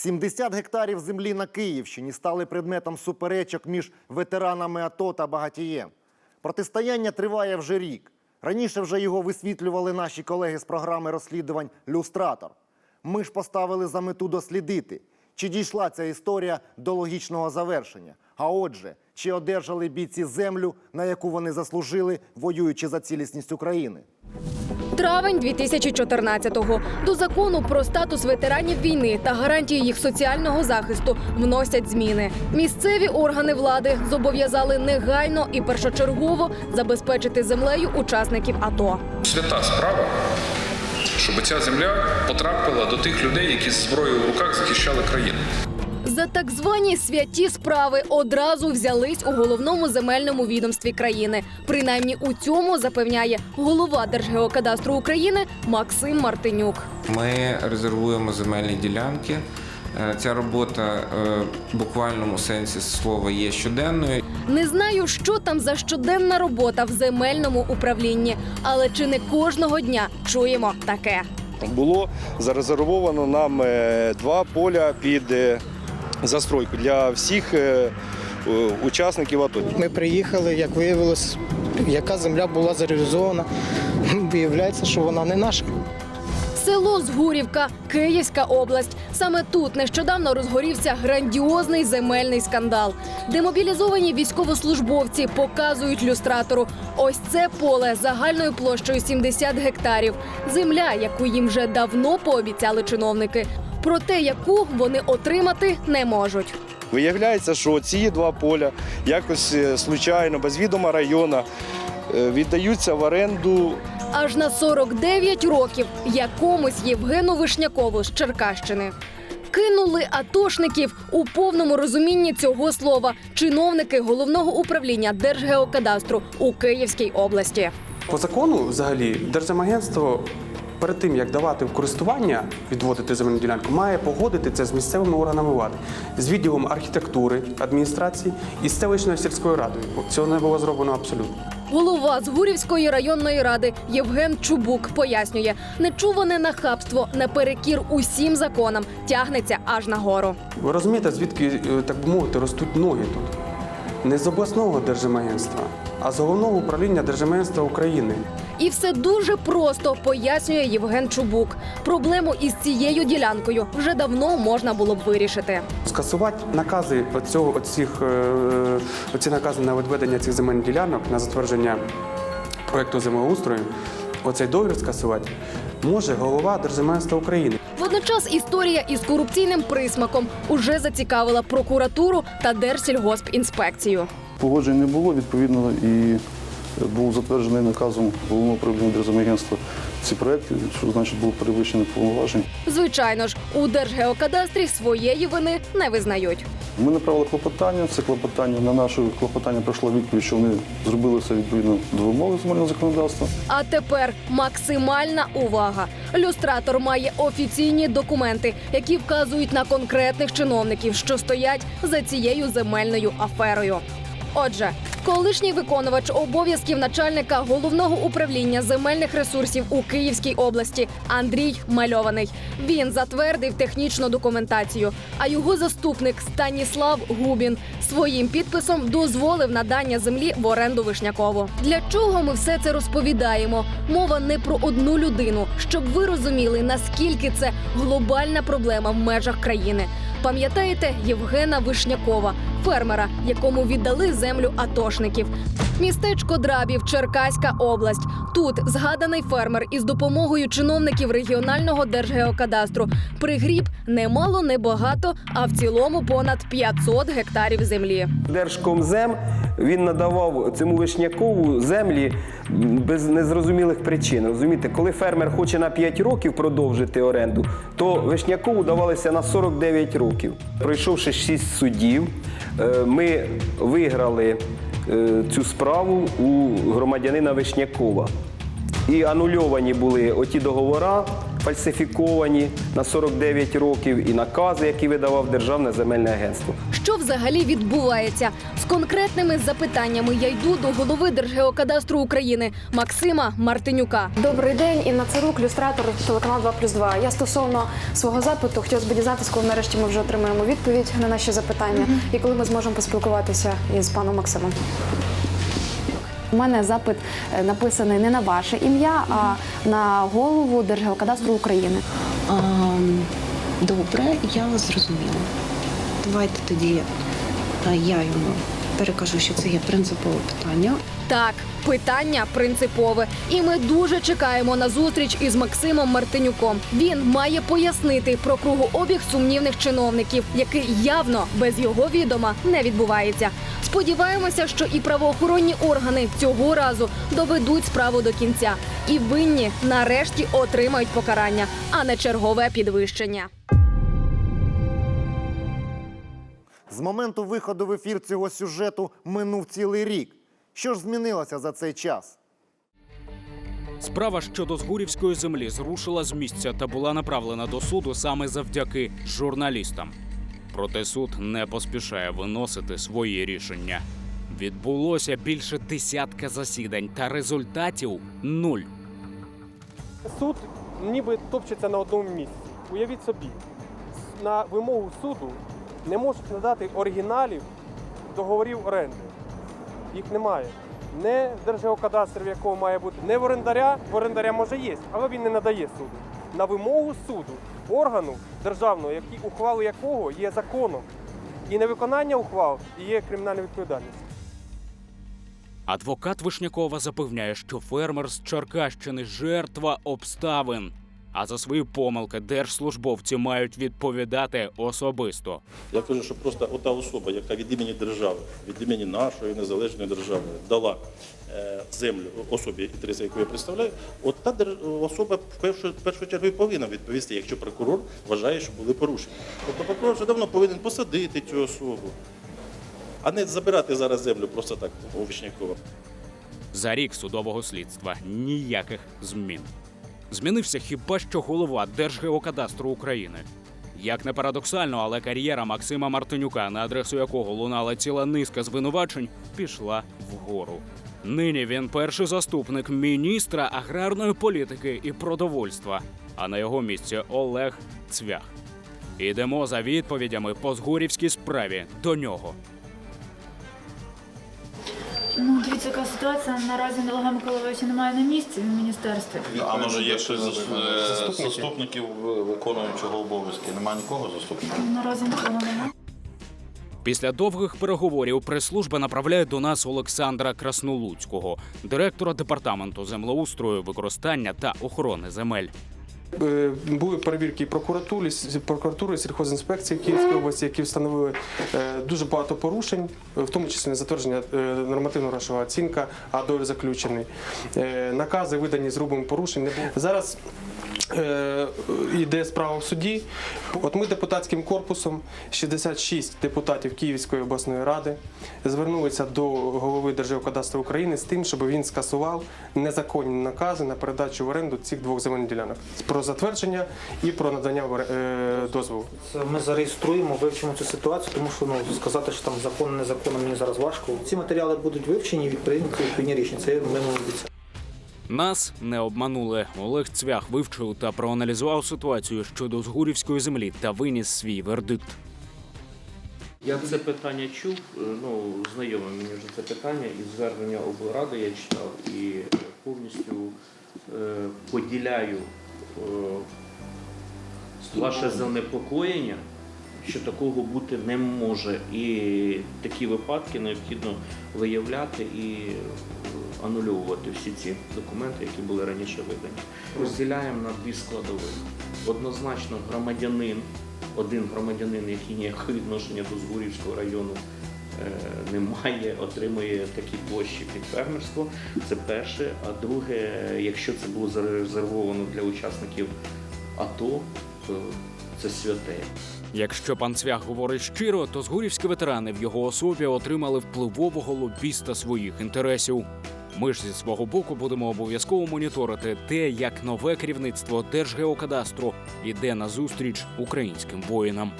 70 гектарів землі на Київщині стали предметом суперечок між ветеранами АТО та багатієм. Протистояння триває вже рік. Раніше вже його висвітлювали наші колеги з програми розслідувань Люстратор. Ми ж поставили за мету дослідити, чи дійшла ця історія до логічного завершення. А отже, чи одержали бійці землю, на яку вони заслужили, воюючи за цілісність України. Травень 2014-го. До закону про статус ветеранів війни та гарантії їх соціального захисту вносять зміни. Місцеві органи влади зобов'язали негайно і першочергово забезпечити землею учасників АТО. свята справа, щоб ця земля потрапила до тих людей, які з зброєю в руках захищали країну. За так звані святі справи одразу взялись у головному земельному відомстві країни. Принаймні у цьому запевняє голова Держгеокадастру України Максим Мартинюк. Ми резервуємо земельні ділянки. Е, Ця робота е, в буквальному сенсі слова є щоденною. Не знаю, що там за щоденна робота в земельному управлінні, але чи не кожного дня чуємо таке. було зарезервовано нам е, два поля під застройку для всіх е, е, учасників АТО. Ми приїхали, як виявилось, яка земля була зареалізована. Виявляється, що вона не наша. Село Згурівка, Київська область. Саме тут нещодавно розгорівся грандіозний земельний скандал. Демобілізовані військовослужбовці показують люстратору. Ось це поле загальною площею 70 гектарів. Земля, яку їм вже давно пообіцяли чиновники. Проте яку вони отримати не можуть. Виявляється, що ці два поля якось е, случайно, без відома району, е, віддаються в оренду Аж на 49 років якомусь Євгену Вишнякову з Черкащини. Кинули атошників у повному розумінні цього слова чиновники головного управління Держгеокадастру у Київській області. По закону, взагалі, Держземагентство перед тим як давати в користування, відводити земельну ділянку, має погодити це з місцевими органами влади, з відділом архітектури адміністрації і з селищною сільською радою. Цього не було зроблено абсолютно. Голова Згурівської районної ради Євген Чубук пояснює, нечуване нахабство наперекір усім законам тягнеться аж нагору. Ви розумієте, звідки, е, так би мовити, ростуть ноги тут? Не з обласного держземагентства, а з головного управління Держземагентства України. І все дуже просто пояснює Євген Чубук. Проблему із цією ділянкою вже давно можна було б вирішити. Скасувати накази оцього, оцих, е, оці накази на відведення цих земельних ділянок, на затвердження проєкту землеустрою, оцей договір скасувати може голова Держземагентства України. Водночас історія із корупційним присмаком уже зацікавила прокуратуру та Держсільгоспінспекцію. Погоджень не було, відповідно, і був затверджений наказом головного управління Держземагентства ці проекти, що значить було перевищено повноважень. Звичайно ж, у Держгеокадастрі своєї вини не визнають. Ми направили клопотання. Це клопотання на наше клопотання пройшла відповідь, що вони зробили все відповідно до вимоги земельного законодавства. А тепер максимальна увага. Люстратор має офіційні документи, які вказують на конкретних чиновників, що стоять за цією земельною аферою. Отже, колишній виконувач обов'язків начальника головного управління земельних ресурсів у Київській області Андрій Мальований. Він затвердив технічну документацію. А його заступник Станіслав Губін своїм підписом дозволив надання землі в оренду Вишнякову. Для чого ми все це розповідаємо? Мова не про одну людину, щоб ви розуміли, наскільки це глобальна проблема в межах країни. Пам'ятаєте Євгена Вишнякова, фермера, якому віддали землю атошників. Містечко Драбів, Черкаська область. Тут згаданий фермер із допомогою чиновників регіонального держгеокадастру пригріб немало небагато, а в цілому понад 500 гектарів землі. Держкомзем він надавав цьому вишнякову землі без незрозумілих причин. Розумієте, коли фермер хоче на 5 років продовжити оренду, то вишнякову давалося на 49 років. Пройшовши 6 судів, е, ми виграли цю справу у громадянина Вишнякова. І анульовані були оті договори фальсифіковані на 49 років, і накази, які видавав Державне земельне агентство. Що взагалі відбувається? Конкретними запитаннями я йду до голови Держгеокадастру України Максима Мартинюка. Добрий день, Інна Царук, люстратор телеканал 2 плюс 2. Я стосовно свого запиту хотілося б дізнатися, коли нарешті ми вже отримаємо відповідь на наші запитання і коли ми зможемо поспілкуватися із паном Максимом. У мене запит е, написаний не на ваше ім'я, а на голову Держгеокадастру України. А, добре, я вас зрозуміла. Давайте тоді я йому перекажу, що це є принципове питання. Так, питання принципове, і ми дуже чекаємо на зустріч із Максимом Мартинюком. Він має пояснити про кругообіг сумнівних чиновників, який явно без його відома не відбувається. Сподіваємося, що і правоохоронні органи цього разу доведуть справу до кінця, і винні нарешті отримають покарання, а не чергове підвищення. З моменту виходу в ефір цього сюжету минув цілий рік. Що ж змінилося за цей час? Справа щодо згурівської землі зрушила з місця та була направлена до суду саме завдяки журналістам. Проте суд не поспішає виносити свої рішення. Відбулося більше десятка засідань, та результатів нуль. Суд ніби топчеться на одному місці. Уявіть собі, на вимогу суду не можуть надати оригіналів договорів оренди. Їх немає. Не в якого має бути, не в орендаря, в орендаря може є, але він не надає суду. На вимогу суду, органу державного, які, ухвали якого є законом. І невиконання ухвал є кримінальна відповідальність. Адвокат Вишнякова запевняє, що фермер з Черкащини жертва обставин. А за свої помилки держслужбовці мають відповідати особисто. Я кажу, що просто ота особа, яка від імені держави, від імені нашої незалежної держави дала е, землю особі, інтереси якої я представляю, от та особа в першу, в першу чергу і повинна відповісти, якщо прокурор вважає, що були порушення. Тобто прокурор вже давно повинен посадити цю особу, а не забирати зараз землю просто так у Вишнякова. За рік судового слідства ніяких змін. Змінився хіба що голова Держгеокадастру України. Як не парадоксально, але кар'єра Максима Мартинюка, на адресу якого лунала ціла низка звинувачень, пішла вгору. Нині він перший заступник міністра аграрної політики і продовольства, а на його місці Олег Цвях. Ідемо за відповідями по згурівській справі до нього. Яка ситуація. Наразі Олега Миколайовича немає на місці в міністерстві. А може є хтось з заступників виконуючого обов'язки? Немає нікого заступника? Наразі нікого немає. Після довгих переговорів прес-служба направляє до нас Олександра Краснулуцького, директора департаменту землеустрою, використання та охорони земель. Е, Були перевірки прокуратури, прокуратури, сільхозінспекції Київської області, які встановили е, дуже багато порушень, в тому числі затвердження е, нормативно-грошова оцінка, а доля заключений. Накази видані з грубими порушень. Зараз йде справа в суді. От ми депутатським корпусом, 66 депутатів Київської обласної ради, звернулися до голови Держгеокадастру України з тим, щоб він скасував незаконні накази на передачу в оренду цих двох земельних ділянок про затвердження і про надання е, дозволу. Ми зареєструємо, вивчимо цю ситуацію, тому що ну сказати, що там закон незаконно мені зараз важко. Ці матеріали будуть вивчені і відповідні рішення. Це ми обіцяємо. Нас не обманули. Олег Цвях вивчив та проаналізував ситуацію щодо згурівської землі та виніс свій вердикт. Я це питання чув, е, ну знайоме мені вже це питання і звернення облради я читав і повністю е, поділяю е, ваше занепокоєння, що такого бути не може. І такі випадки необхідно виявляти і е, анульовувати всі ці документи, які були раніше видані. Розділяємо на дві складові. Однозначно, громадянин один громадянин, який ніякого відношення до Згурівського району е, не має, отримує такі площі під фермерство. Це перше. А друге, якщо це було зарезервовано для учасників АТО, то це святе. Якщо пан Цвях говорить щиро, то згурівські ветерани в його особі отримали впливового лобіста своїх інтересів. Ми ж зі свого боку будемо обов'язково моніторити те, як нове керівництво Держгеокадастру іде на зустріч українським воїнам.